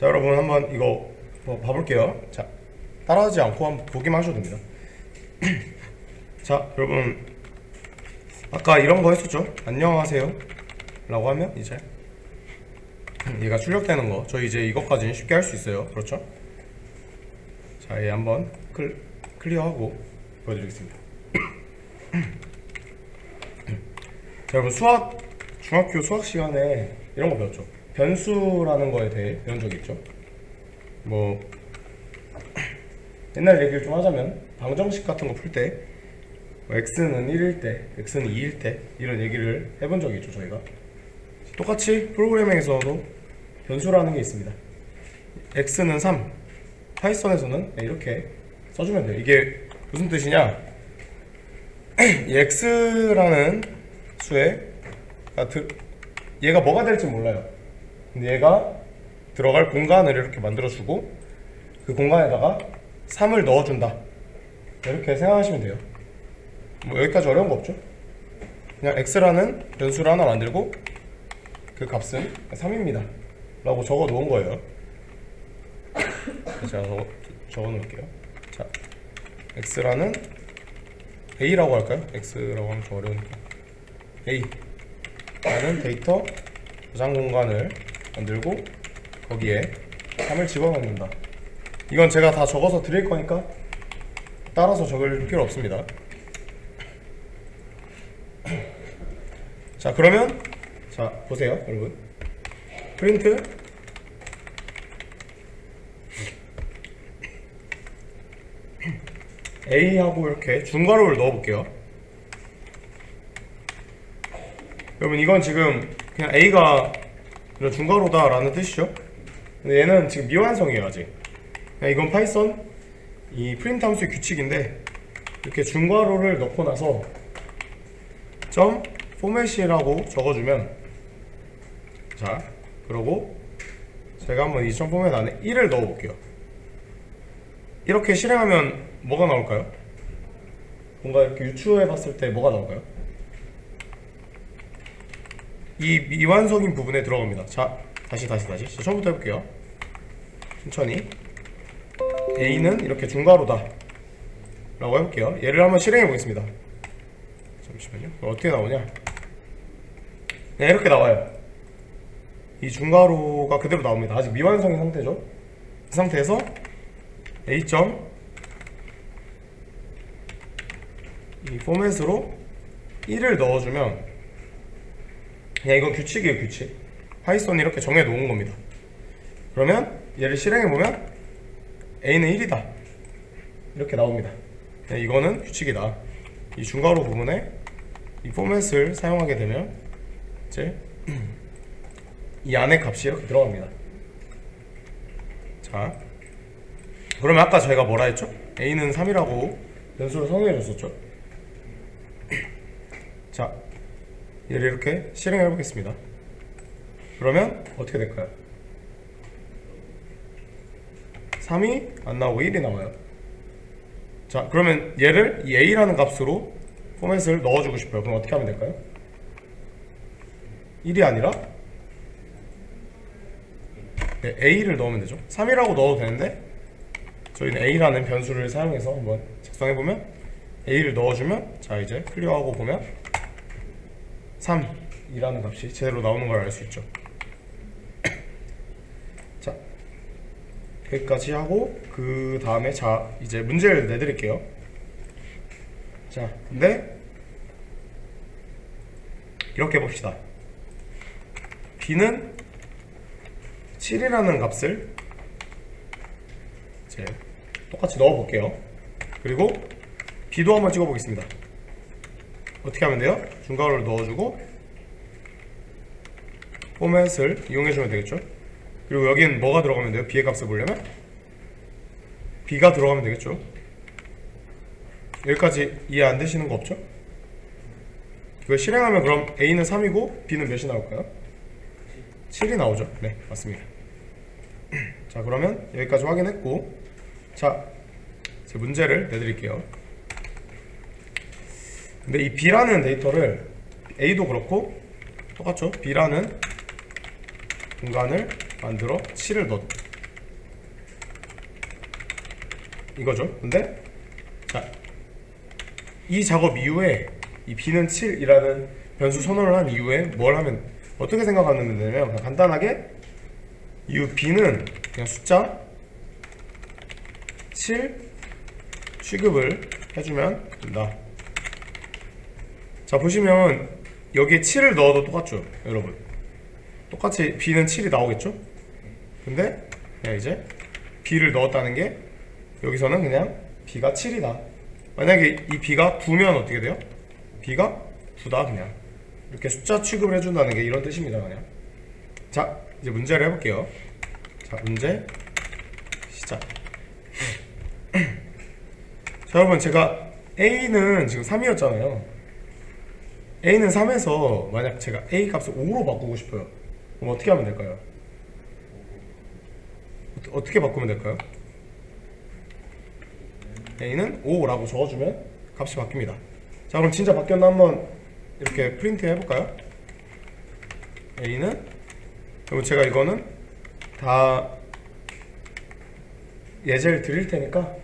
자 여러분 한번 이거 뭐 봐볼게요. 자 따라하지 않고 한번 보기만 하셔도 됩니다. 자 여러분 아까 이런 거 했었죠? 안녕하세요 라고 하면 이제 얘가 출력되는 거 저희 이제 이것까지는 쉽게 할 수 있어요 그렇죠? 자얘 한번 클, 클리어하고 보여드리겠습니다 자, 여러분 수학 중학교 수학 시간에 이런 거 배웠죠 변수라는 거에 대해 배운 적 있죠? 뭐 옛날 얘기를 좀 하자면 방정식 같은 거 풀때뭐 x는 1일 때, x는 2일 때 이런 얘기를 해본 적이 있죠 저희가. 똑같이 프로그래밍에서도 변수라는 게 있습니다. X는 3 파이썬에서는 이렇게 써주면 돼요. 이게 무슨 뜻이냐? 이 x라는 수에 아, 드- 얘가 뭐가 될지 몰라요 얘가 들어갈 공간을 이렇게 만들어주고 그 공간에다가 3을 넣어준다. 이렇게 생각하시면 돼요. 뭐 여기까지 어려운 거 없죠? 그냥 x라는 변수를 하나 만들고 그 값은 3입니다. 라고 적어 놓은 거예요. 제가 적어, 적어 놓을게요. 자 x라는 a라고 할까요? x라고 하면 좀 어려우니까. A. 라는 데이터 저장 공간을 만들고 거기에 3을 집어넣는다. 이건 제가 다 적어서 드릴 거니까 따라서 적을 필요 없습니다. 자 그러면 자 보세요 여러분. 프린트. A하고 이렇게 중괄호를 넣어 볼게요. 여러분 이건 지금 그냥 A가 이런 중괄호다 라는 뜻이죠 근데 얘는 지금 미완성이에요 아직 이건 파이썬 이 프린트 함수의 규칙인데 이렇게 중괄호를 넣고 나서 점 포맷이라고 적어주면 자 그러고 제가 한번 이 점 포맷 안에 1을 넣어볼게요 이렇게 실행하면 뭐가 나올까요? 뭔가 이렇게 유추해 봤을 때 뭐가 나올까요? 이 미완성인 부분에 들어갑니다. 자 다시 다시 다시. 자, 처음부터 해볼게요. 천천히. A는 이렇게 중괄호다. 라고 해볼게요. 얘를 한번 실행해 보겠습니다. 잠시만요. 어떻게 나오냐? 네 이렇게 나와요. 이 중괄호가 그대로 나옵니다. 아직 미완성인 상태죠? 이 상태에서 A.점 이 포맷으로 1을 넣어주면 그냥 이건 규칙이에요 규칙. 파이썬이 이렇게 정해 놓은 겁니다. 그러면 얘를 실행해 보면 A는 1이다. 이렇게 나옵니다. 네, 이거는 규칙이다. 이 중괄호 부분에 이 포맷을 사용하게 되면 이제 이 안에 값이 이렇게 들어갑니다. 자 그러면 아까 저희가 뭐라 했죠? A는 3이라고 변수를 성형해 줬었죠 자 얘를 이렇게 실행해 보겠습니다. 그러면 어떻게 될까요? 3이 안 나오고 1이 나와요. 자 그러면 얘를 이 a라는 값으로 포맷을 넣어주고 싶어요. 그럼 어떻게 하면 될까요? 1이 아니라? 네, a를 넣으면 되죠. 3이라고 넣어도 되는데 저희는 a라는 변수를 사용해서 한번 작성해보면 a를 넣어주면 자 이제 클리어하고 보면 3이라는 값이 제대로 나오는 걸 알 수 있죠. 자 여기까지 하고 그 다음에 자 이제 문제를 내드릴게요. 자 근데 이렇게 봅시다. B는 7이라는 값을 이제 똑같이 넣어 볼게요. 그리고 b도 한번 찍어 보겠습니다 어떻게 하면 돼요? 중괄호를 넣어주고 포맷을 이용해주면 되겠죠 그리고 여기는 뭐가 들어가면 돼요? b의 값을 보려면 b가 들어가면 되겠죠 여기까지 이해 안 되시는 거 없죠? 이거 실행하면 그럼 a는 3이고 b는 몇이 나올까요? 7이 나오죠 네 맞습니다 자 그러면 여기까지 확인했고 자 제 문제를 내드릴게요 근데 이 b라는 데이터를 a도 그렇고 똑같죠 b라는 공간을 만들어 7을 넣, 이거죠. 근데 자, 이 작업 이후에 이 b는 7이라는 변수 선언을 한 이후에 뭘 하면 어떻게 생각하면 되냐면 그냥 간단하게 이 b는 그냥 숫자 7 취급을 해주면 된다. 자 보시면 여기에 7을 넣어도 똑같죠, 여러분. 똑같이 b는 7이 나오겠죠? 근데 그냥 이제 b를 넣었다는 게 여기서는 그냥 b가 7이다. 만약에 이 b가 9면 어떻게 돼요? b가 9다 그냥 이렇게 숫자 취급을 해준다는 게 이런 뜻입니다 그냥. 자 이제 문제를 해볼게요. 자 문제 시작. 자 여러분 제가 a는 지금 3이었잖아요. A는 3에서 만약 제가 a 값을 5로 바꾸고 싶어요. 그럼 어떻게 하면 될까요? 어떻게- 어떻게 바꾸면 될까요? a는 5라고 적어주면 값이 바뀝니다. 자 그럼 진짜 바뀌었나 한번 이렇게 프린트 해볼까요? a는 그럼 제가 이거는 다 예제를 드릴 테니까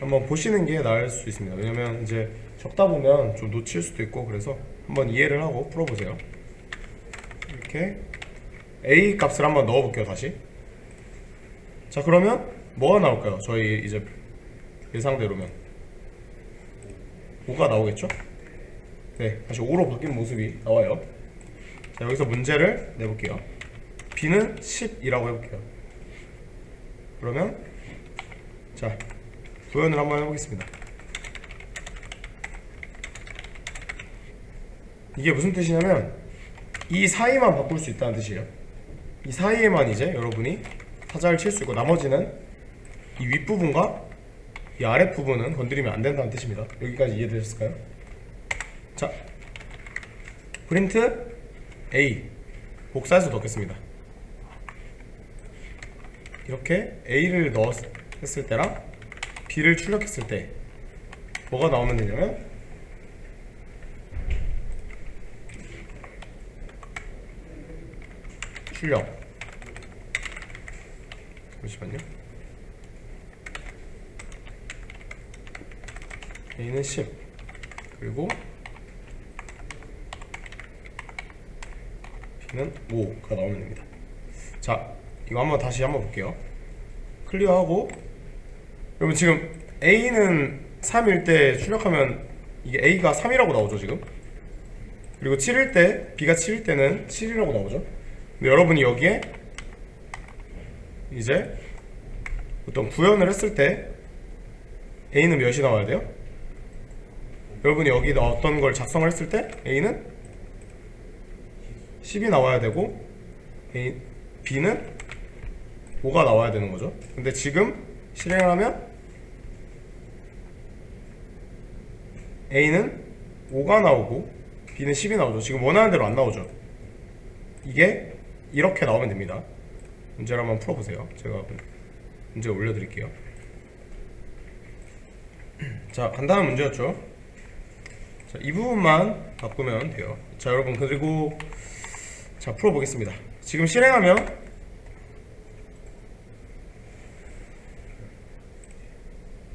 한번 보시는 게 나을 수 있습니다. 왜냐면 이제 적다 보면 좀 놓칠 수도 있고 그래서 한번 이해를 하고 풀어보세요. 이렇게 a 값을 한번 넣어볼게요 다시. 자 그러면 뭐가 나올까요? 저희 이제 예상대로면 5가 나오겠죠? 네, 다시 5로 바뀐 모습이 나와요. 자, 여기서 문제를 내볼게요. b는 10이라고 해볼게요. 그러면 자, 구현을 한번 해보겠습니다. 이게 무슨 뜻이냐면 이 사이만 바꿀 수 있다는 뜻이에요. 이 사이에만 이제 여러분이 타자를 칠 수 있고 나머지는 이 윗부분과 이 아랫부분은 건드리면 안 된다는 뜻입니다. 여기까지 이해되셨을까요? 자, 프린트 A 복사해서 넣겠습니다. 이렇게 A를 넣었을 때랑 B를 출력했을 때 뭐가 나오면 되냐면 출력 잠시만요. A는 10 그리고 B는 5가 나오면 됩니다. 자, 이거 한번 다시 한번 볼게요. 클리어하고 여러분 지금 A는 3일 때 출력하면 이게 A가 3이라고 나오죠 지금 그리고 7일 때 B가 7일 때는 7이라고 나오죠 여러분이 여기에 이제 어떤 구현을 했을 때 A는 몇이 나와야 돼요? 여러분이 여기 어떤 걸 작성을 했을 때 A는 10이 나와야 되고 A, B는 5가 나와야 되는 거죠. 근데 지금 실행을 하면 A는 5가 나오고 B는 10이 나오죠. 지금 원하는 대로 안 나오죠. 이게 이렇게 나오면 됩니다. 문제를 한번 풀어보세요. 제가 문제 올려드릴게요. 자, 간단한 문제였죠. 자, 이 부분만 바꾸면 돼요. 자, 여러분 그리고 자 풀어보겠습니다. 지금 실행하면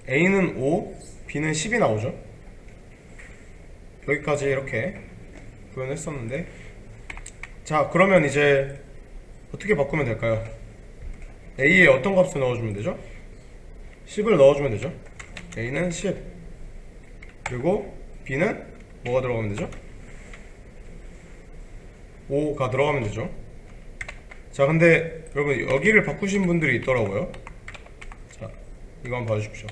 A는 5, B는 10이 나오죠. 여기까지 이렇게 구현했었는데 자 그러면 이제 어떻게 바꾸면 될까요? A에 어떤 값을 넣어주면 되죠? 10을 넣어주면 되죠. A는 10 그리고 B는 뭐가 들어가면 되죠? 5가 들어가면 되죠. 자, 근데 여러분 여기를 바꾸신 분들이 있더라고요. 자, 이거 한번 봐주십시오.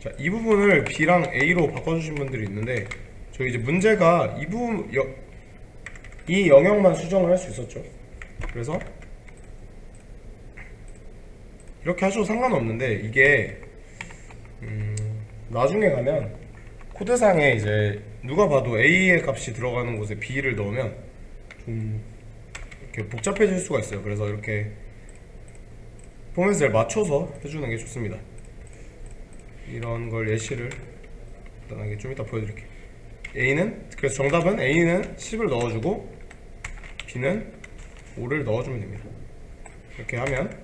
자, 이 부분을 B랑 A로 바꿔주신 분들이 있는데 저희 이제 문제가 이 부분 여, 이 영역만 수정을 할 수 있었죠. 그래서 이렇게 하셔도 상관없는데 이게 음, 나중에 가면 코드상에 이제 누가 봐도 A의 값이 들어가는 곳에 B를 넣으면 좀 이렇게 복잡해질 수가 있어요. 그래서 이렇게 포맷을 맞춰서 해주는 게 좋습니다. 이런 걸 예시를 간단하게 좀 이따 보여드릴게요. A는 그래서 정답은 A는 10을 넣어주고 B는 5를 넣어주면 됩니다. 이렇게 하면